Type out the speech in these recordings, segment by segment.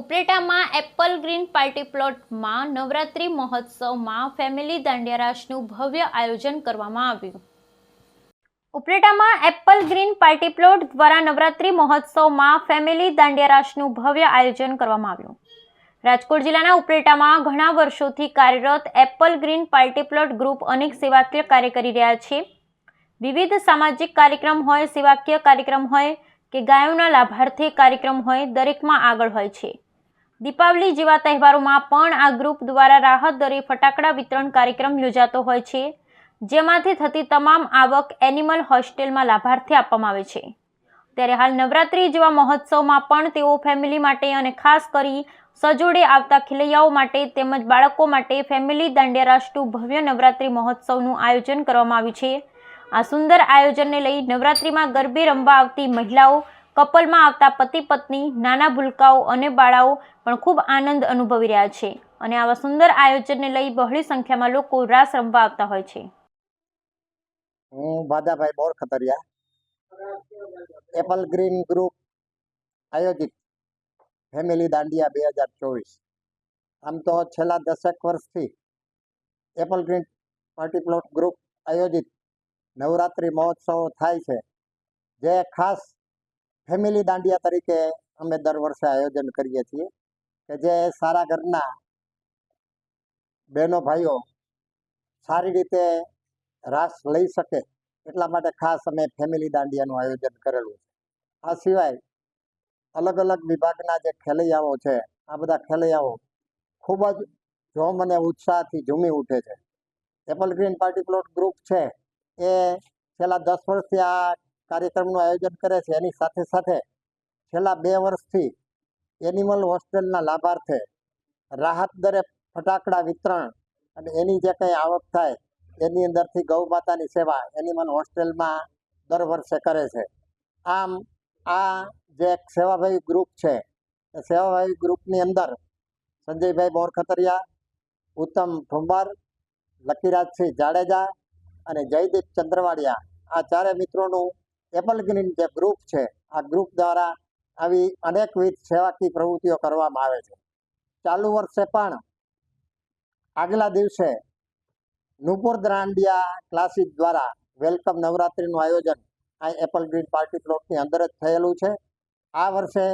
ઉપલેટામાં Apple green party પ્લોટમાં નવરાત્રિ મહોત્સવમાં family દાંડિયારાસનું ભવ્ય આયોજન કરવામાં આવ્યું. ઉપલેટામાં એપલ ગ્રીન પાર્ટી પ્લોટ દ્વારા નવરાત્રિ મહોત્સવમાં ફેમિલી દાંડિયારાસનું ભવ્ય આયોજન કરવામાં આવ્યું. રાજકોટ જિલ્લાના ઉપલેટામાં ઘણા વર્ષોથી કાર્યરત Apple Green party plot group અનેક સેવાકીય કાર્ય કરી રહ્યા છે. વિવિધ સામાજિક કાર્યક્રમ હોય, સેવાકીય કાર્યક્રમ હોય કે ગાયોના લાભાર્થે કાર્યક્રમ હોય, દરેકમાં આગળ હોય છે. દીપાવલી જેવા તહેવારોમાં પણ આ ગ્રુપ દ્વારા રાહત દરે ફટાકડા વિતરણ કાર્યક્રમ યોજાતો હોય છે, જેમાંથી થતી તમામ આવક એનિમલ હોસ્ટેલમાં લાભાર્થે આપવામાં આવે છે. ત્યારે હાલ નવરાત્રિ જેવા મહોત્સવમાં પણ તેઓ ફેમિલી માટે અને ખાસ કરી સજોડે આવતા ખેલૈયાઓ માટે તેમજ બાળકો માટે ફેમિલી દાંડિયારાષ્ટ્રુ ભવ્ય નવરાત્રિ મહોત્સવનું આયોજન કરવામાં આવ્યું છે. આ સુંદર આયોજનને લઈ નવરાત્રિમાં ગરબે રમવા આવતી મહિલાઓ કપલમાં આવતા પતિ પત્ની, નાના ભૂલકાઓ અને બાળાઓ પણ ખૂબ આનંદ અનુભવી રહ્યા છે અને આવા સુંદર આયોજનને લઈ બહોળી સંખ્યામાં લોકો રાસ રમવા આવતા હોય છે. હું Bhadabhai Bor Khatariya, Apple Green group આયોજિત ફેમિલી દાંડિયા બે હજાર ચોવીસ. આમ તો છેલ્લા દસેક વર્ષથી Apple Green party plot group આયોજિત નવરાત્રિ મહોત્સવ થાય છે. જે ખાસ ફેમિલી દાંડિયા તરીકે અમે દર વર્ષે આયોજન કરીએ છીએ કે જે સારા ઘરના બહેનો ભાઈઓ સારી રીતે રાસ લઈ શકે એટલા માટે ખાસ અમે ફેમિલી દાંડિયાનું આયોજન કરેલું છે. આ સિવાય અલગ અલગ વિભાગના જે ખેલૈયાઓ છે, આ બધા ખેલૈયાઓ ખૂબ જ જોમ અને ઉત્સાહથી ઝૂમી ઉઠે છે. Apple Green party plot group છે એ છેલ્લા દસ વર્ષથી આ કાર્યક્રમનું આયોજન કરે છે. એની સાથે સાથે છેલ્લા બે વર્ષથી એનિમલ હોસ્ટેલના લાભાર્થે રાહત દરે ફટાકડા વિતરણ અને એની જે કંઈ આવક થાય, એની અંદરથી ગૌ માતાની સેવા એનિમલ હોસ્ટેલમાં દર વર્ષે કરે છે. આમ, આ જે એક સેવાભાવી ગ્રુપ છે, એ સેવાભાવી ગ્રુપની અંદર સંજયભાઈ બોરખતરિયા, ઉત્તમ ઠુંબર, લકીરાજસિંહ જાડેજા અને જયદીપ ચંદ્રવાડિયા, આ ચારે મિત્રોનું એપલ ગ્રીન જે ગ્રુપ છે, આ ગ્રુપ દ્વારા આવી અનેકવિધ સેવાકીય પ્રવૃત્તિઓ કરવામાં આવે છે. ચાલુ વર્ષે પણ આગલા દિવસે નુપુર દાંડિયા ક્લાસિક દ્વારા વેલકમ નવરાત્રિનું આયોજન આ એપલ ગ્રીન પાર્ટી પ્લોટની અંદર જ થયેલું છે. આ વર્ષે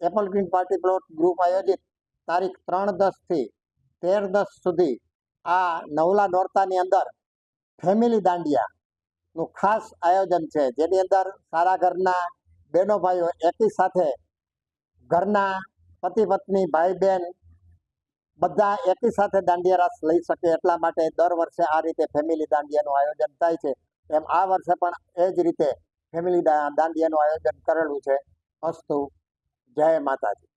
Apple Green party plot group આયોજિત તારીખ ત્રણ દસથી તેર દસ સુધી આ નવલા નોરતાની અંદર ફેમિલી દાંડિયાનું ખાસ આયોજન છે. જેની અંદર સારા ઘરના બહેનો ભાઈઓ એકી સાથે ઘરના પતિ પત્ની, ભાઈ બહેન બધા એકી સાથે દાંડિયા રાસ લઈ શકે એટલા માટે દર વર્ષે આ રીતે ફેમિલી દાંડિયાનું આયોજન થાય છે. એમ આ વર્ષે પણ એ જ રીતે ફેમિલી દાંડિયાનું આયોજન કરેલું છે. અસ્તુ. જય માતાજી.